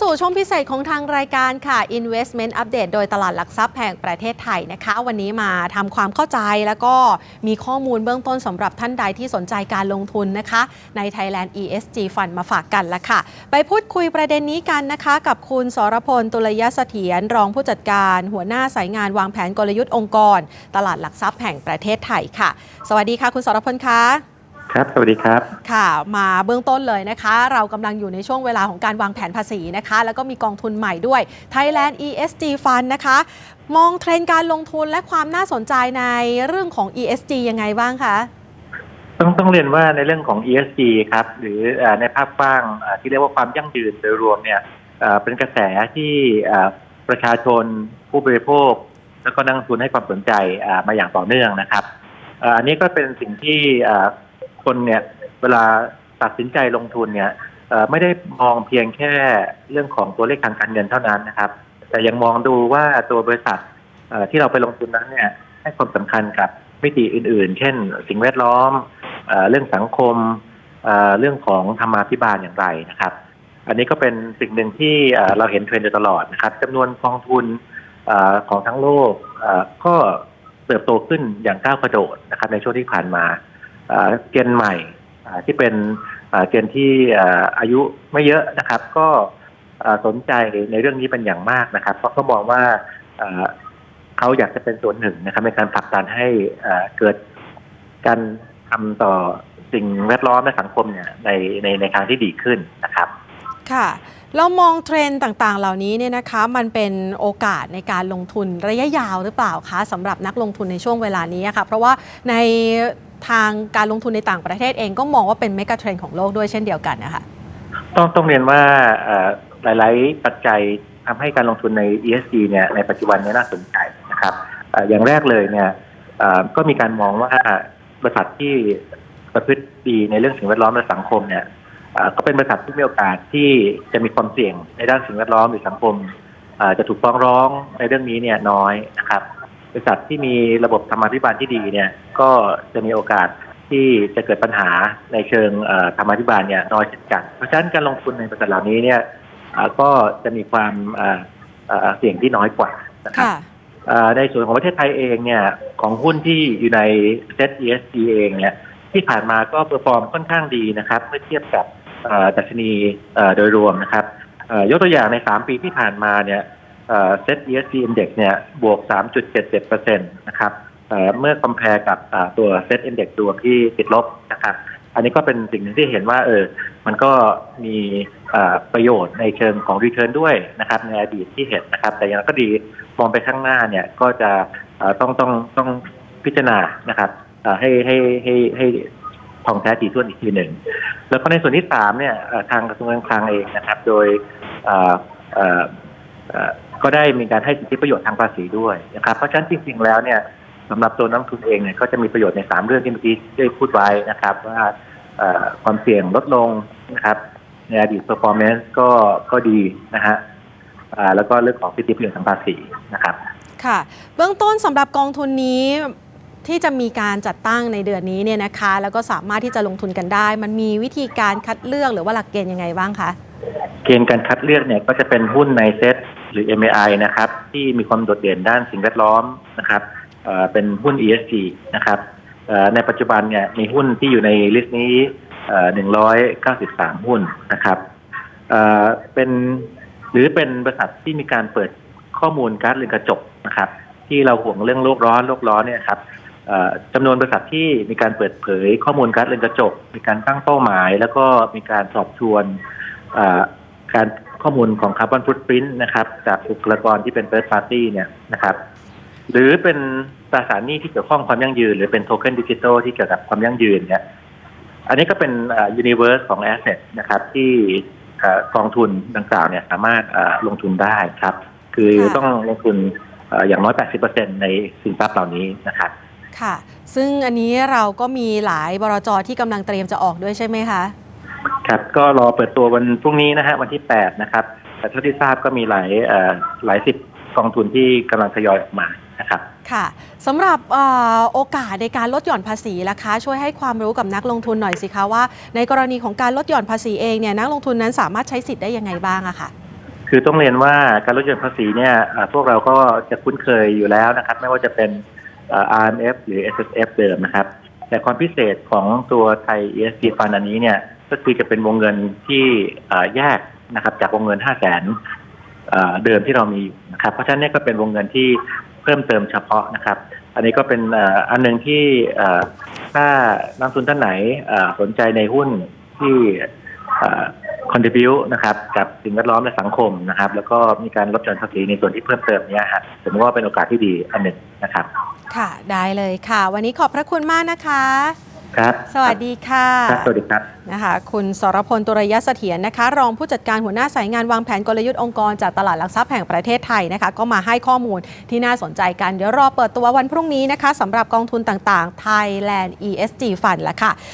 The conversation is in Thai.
สู่ช่วงพิเศษของทางรายการค่ะ Investment Update โดยตลาดหลักทรัพย์แห่งประเทศไทยนะคะ วันนี้มาทำความเข้าใจแล้วก็มีข้อมูลเบื้องต้นสำหรับท่านใดที่สนใจการลงทุนนะคะ ใน Thailand ESG Fund มาฝากกันละค่ะ ไปพูดคุยประเด็นนี้กันนะคะ กับคุณสรพล ตุลยเสถียรรองผู้จัดการ หัวหน้าสายงานวางแผนกลยุทธ์องค์กร ตลาดหลักทรัพย์แห่งประเทศไทยค่ะ สวัสดีค่ะ คุณสรพลคะ ครับสวัสดีครับ ค่ะ มาเบื้องต้นเลยนะคะ เรากำลังอยู่ในช่วงเวลาของการวางแผนภาษีนะคะ แล้วก็มีกองทุนใหม่ด้วย Thailand ESG Fund นะคะ มองเทรนด์การลงทุนและความน่าสนใจในเรื่องของ ESG ยังไงบ้างคะ ต้องต้องเรียนว่าในเรื่องของ ESG ครับ หรือเอ่อในภาพกว้างเอ่อที่เรียกว่าความยั่งยืนโดยรวมเนี่ยเอ่อเป็นกระแสที่เอ่อประชาชนผู้บริโภค แล้วก็นักลงทุนให้ความสนใจอ่ามาอย่างต่อเนื่องนะครับเอ่ออันนี้ก็เป็นสิ่งที่เอ่อ คนเนี่ยเวลาตัดสินใจลงทุนเนี่ยไม่ได้มองเพียงแค่เรื่องของตัวเลขทางการเงินเท่านั้นนะครับ แต่ยังมองดูว่าตัวบริษัทที่เราไปลงทุนนั้นเนี่ยให้ความสำคัญกับมิติอื่น ๆ เช่น สิ่งแวดล้อมเรื่องสังคมเรื่องของธรรมาภิบาลอย่างไรนะครับ อันนี้ก็เป็นสิ่งหนึ่งที่เราเห็นเทรนด์ตลอดนะครับจำนวนกองทุนของทั้งโลกก็เติบโตขึ้นอย่างก้าวกระโดดนะครับในช่วงที่ผ่านมา เอ่อเจนใหม่ที่เป็นเอ่อเจนที่อายุไม่เยอะนะครับ ก็สนใจในเรื่องนี้เป็นอย่างมากนะครับ เพราะเขามองว่าเขาอยากจะเป็นส่วนหนึ่งนะครับในการผลักดันให้เกิดการทำต่อสิ่งแวดล้อมและสังคมเนี่ยในในในทางที่ดีขึ้นนะครับ ค่ะเรามองเทรนด์ต่างๆ เหล่านี้เนี่ยนะคะมันเป็นโอกาสในการลงทุนระยะยาวหรือเปล่าคะสำหรับนักลงทุนในช่วงเวลานี้ค่ะ เพราะว่าใน ทางการลงทุนในต่างประเทศเองก็มองว่าเป็นเมกะเทรนด์ของโลกด้วยเช่นเดียวกันนะคะต้องต้องเรียนว่าหลาย ๆ ปัจจัยทำให้การลงทุนใน ESG เนี่ยในปัจจุบันนี้น่าสนใจนะครับออย่างแรกเลยเนี่ยก็มีการมองว่าบริษัทที่ประพฤติดีในเรื่องสิ่งแวดล้อมและสังคมเนี่ยก็เป็นบริษัทที่มีโอกาสที่จะมีความเสี่ยงในด้านสิ่งแวดล้อมหรือสังคมจะถูกฟ้องร้องในเรื่องนี้เนี่ยน้อยนะครับ ริษัทที่มีระบบธรรมาภิบาลที่ดีเนี่ยก็จะมีโอกาสที่จะเกิดปัญหาในเชิงเอ่อธรรมาภิบาลเนี่ยน้อยเช่นกัน เพราะฉะนั้นการลงทุนในบริษัทเหล่านี้เนี่ยเอ่อก็จะมีความเอ่อเอ่อเสี่ยงที่น้อยกว่านะครับค่ะเอ่อในส่วนของประเทศไทยเองเนี่ยของหุ้นที่อยู่ในเซ็ต ESG เองเนี่ยที่ผ่านมาก็เปอร์ฟอร์มค่อนข้างดีนะครับ เมื่อเทียบกับเอ่อดัชนีเอ่อโดยรวมนะครับเอ่อยกตัวอย่างใน 3 ปีที่ผ่านมาเนี่ย เซ็ต ESG Index เนี่ยบวก 3.77%นะครับเมื่อคอมเพลกับตัวเซ็ต Index รวที่ติดลบนะครับอันนี้ก็เป็นสิ่งหนึ่งที่เห็นว่าเออ มันก็มีประโยชน์ในเชิงของรีเทิร์นด้วยนะครับในอดีตที่เห็นนะครับ แต่อย่างไรก็ดีมองไปข้างหน้าเนี่ยก็จะต้องต้องต้องพิจารณานะครับให้ให้ให้ให้ทองแท้ตีท้วนอีกทีหนึ่ง แล้วก็ในส่วนที่สามเนี่ยทางกระทรวงการคลังเองนะครับ โดย เอ่อเอ่อเอ่อก็ได้มีการให้สิทธิประโยชน์ทางภาษีด้วยนะครับ เพราะฉะนั้นจริง ๆ แล้วเนี่ยสำหรับตัวนักลงทุนเองเนี่ยก็จะมีประโยชน์ในสามเรื่องที่เมื่อกี้ได้พูดไว้นะครับ ว่าเอ่อความเสี่ยงลดลงนะครับในอดีต performance ก็ก็ดีนะฮะอ่าแล้วก็เรื่องของสิทธิประโยชน์ทางภาษีนะครับ ค่ะ เบื้องต้นสำหรับกองทุนนี้ที่จะมีการจัดตั้งในเดือนนี้เนี่ยนะคะ แล้วก็สามารถที่จะลงทุนกันได้ มันมีวิธีการคัดเลือกหรือว่าหลักเกณฑ์ยังไงบ้างคะเกณฑ์การคัดเลือกเนี่ยก็จะเป็นหุ้นในเซ็ต หรือ MAI นะครับที่มีความโดดเด่นด้านสิ่งแวดล้อมนะครับเป็นหุ้น ESG นะครับในปัจจุบันเนี่ยมีหุ้นที่อยู่ในลิสต์นี้เอ่อ193 หุ้นนะครับเป็นหรือเป็นบริษัทที่มีการเปิดข้อมูลก๊าซเรือนกระจกนะครับ ที่เราห่วงเรื่องโลกร้อนโลกร้อนเนี่ยครับจำนวนบริษัทที่มีการเปิดเผยข้อมูลก๊าซเรือนกระจก มีการตั้งเป้าหมาย แล้วก็มีการสอบทวนการ ข้อมูลของคาร์บอนฟุตปรินต์นะครับ จากบุคลากรที่เป็น Third Party เนี่ยนะครับ หรือเป็นตราสารหนี้ที่เกี่ยวข้องความยั่งยืน หรือเป็นโทเค็นดิจิทัลที่เกี่ยวกับความยั่งยืนเนี่ยอันนี้ก็เป็นยูนิเวอร์สของแอสเซทนะครับ ที่เอ่อกองทุนดังกล่าวเนี่ยสามารถเอ่อลงทุนได้ครับ คือค่ะต้องลงทุนเอ่ออย่างน้อย 80%ในสินทรัพย์เหล่านี้นะครับ ค่ะ ซึ่งอันนี้เราก็มีหลายบรจที่กำลังเตรียมจะออกด้วยใช่ไหมคะ ครับก็รอเปิดตัววันพรุ่งนี้นะฮะวันที่ 8 นะครับ แต่เท่าที่ทราบก็มีหลายเอ่อหลายสิบกองทุนที่กำลังทยอยออกมานะครับ ค่ะสำหรับเอ่อโอกาสในการลดหย่อนภาษีล่ะคะ ช่วยให้ความรู้กับนักลงทุนหน่อยสิคะว่า ในกรณีของการลดหย่อนภาษีเองเนี่ยนักลงทุนนั้นสามารถใช้สิทธิ์ได้ยังไงบ้างอะค่ะ คือต้องเรียนว่าการลดหย่อนภาษีเนี่ยอ่าพวกเราก็จะคุ้นเคยอยู่แล้วนะครับ ไม่ว่าจะเป็นอ่า RMF หรือ SSF เดิมนะครับ แต่ความพิเศษของตัวไทย ESG Fund อันนี้เนี่ยก็คือจะเป็นวงเงินที่แยกนะครับ จากวงเงิน 5 0 0แสนเดิมที่เรามีนะครับ เพราะฉะนั้นเนี่ยก็เป็นวงเงินที่เพิ่มเติมเฉพาะนะครับ อันนี้ก็เป็นอันหนึ่งที่ถ้านักลงทุนท่านไหนสนใจในหุ้นที่ อนดิบิวนะครับกับสิ่งแวดล้อมและสังคมนะครับ แล้วก็มีการลดหย่อนภาษีในส่วนที่เพิ่มเติมเนี้ยฮะผมว่าเป็นโอกาสที่ดีอันหนึ่งนะครับ ค่ะ ได้เลยค่ะ วันนี้ขอบพระคุณมากนะคะครับสวัสดีค่ะครับสวัสดีครับนะคะคุณสรพลตุรยเสถียรนะคะ รองผู้จัดการหัวหน้าสายงานวางแผนกลยุทธ์องค์กรจากตลาดหลักทรัพย์แห่งประเทศไทยนะคะ ก็มาให้ข้อมูลที่น่าสนใจกัน เดี๋ยวรอเปิดตัววันพรุ่งนี้นะคะสำหรับกองทุนต่างๆ Thailand ESG Fund ละค่ะ